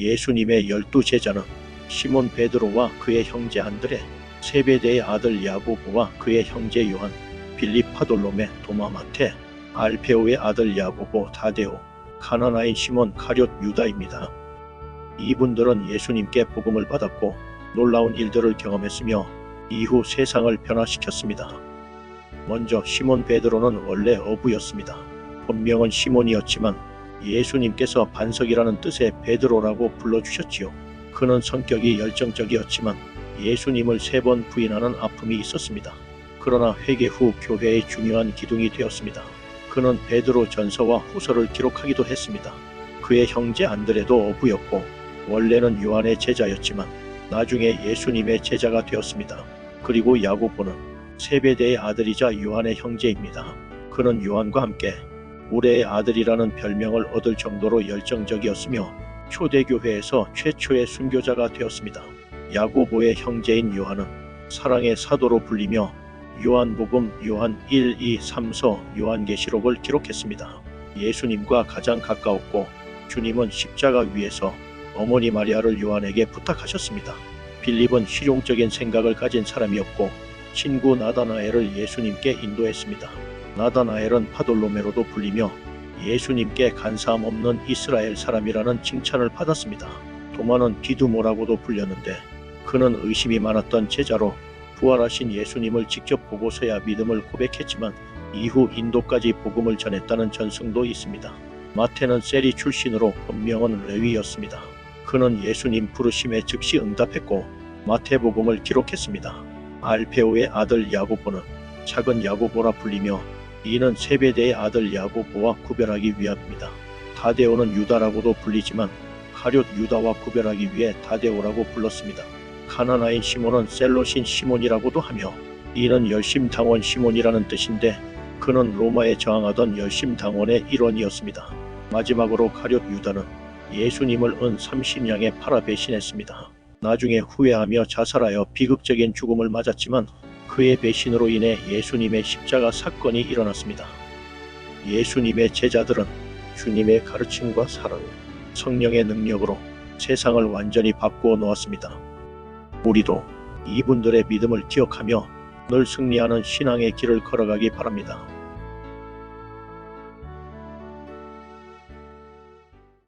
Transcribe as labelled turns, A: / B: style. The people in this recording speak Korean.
A: 예수님의 열두 제자는 시몬 베드로와 그의 형제 안드레, 세베대의 아들 야고보와 그의 형제 요한, 빌립 파돌로메, 도마 마테, 알페오의 아들 야고보 다데오, 가나나인 시몬 가룟 유다입니다. 이분들은 예수님께 복음을 받았고 놀라운 일들을 경험했으며 이후 세상을 변화시켰습니다. 먼저 시몬 베드로는 원래 어부였습니다. 본명은 시몬이었지만 예수님께서 반석이라는 뜻의 베드로라고 불러주셨지요. 그는 성격이 열정적이었지만 예수님을 세 번 부인하는 아픔이 있었습니다. 그러나 회개 후 교회의 중요한 기둥이 되었습니다. 그는 베드로 전서와 후서를 기록하기도 했습니다. 그의 형제 안드레도 어부였고 원래는 요한의 제자였지만 나중에 예수님의 제자가 되었습니다. 그리고 야고보는 세베대의 아들이자 요한의 형제입니다. 그는 요한과 함께 우레의 아들이라는 별명을 얻을 정도로 열정적이었으며 초대교회에서 최초의 순교자가 되었습니다. 야고보의 형제인 요한은 사랑의 사도로 불리며 요한복음, 요한 1, 2, 3서, 요한계시록을 기록했습니다. 예수님과 가장 가까웠고 주님은 십자가 위에서 어머니 마리아를 요한에게 부탁하셨습니다. 빌립은 실용적인 생각을 가진 사람이었고 친구 나다나엘을 예수님께 인도했습니다. 나다나엘은 파돌로메로도 불리며 예수님께 간사함 없는 이스라엘 사람이라는 칭찬을 받았습니다. 도마는 디두모라고도 불렸는데 그는 의심이 많았던 제자로 부활하신 예수님을 직접 보고서야 믿음을 고백했지만 이후 인도까지 복음을 전했다는 전승도 있습니다. 마태는 세리 출신으로 본명은 레위였습니다. 그는 예수님 부르심에 즉시 응답했고 마태복음을 기록했습니다. 알페오의 아들 야고보는 작은 야고보라 불리며 이는 세베대의 아들 야고보와 구별하기 위함입니다. 다데오는 유다라고도 불리지만 가룟 유다와 구별하기 위해 다데오라고 불렀습니다. 가나나인 시몬은 셀로신 시몬이라고도 하며 이는 열심당원 시몬이라는 뜻인데 그는 로마에 저항하던 열심당원의 일원이었습니다. 마지막으로 가룟 유다는 예수님을 은 30냥에 팔아 배신했습니다. 나중에 후회하며 자살하여 비극적인 죽음을 맞았지만 그의 배신으로 인해 예수님의 십자가 사건이 일어났습니다. 예수님의 제자들은 주님의 가르침과 사랑, 성령의 능력으로 세상을 완전히 바꾸어 놓았습니다. 우리도 이분들의 믿음을 기억하며 늘 승리하는 신앙의 길을 걸어가기 바랍니다.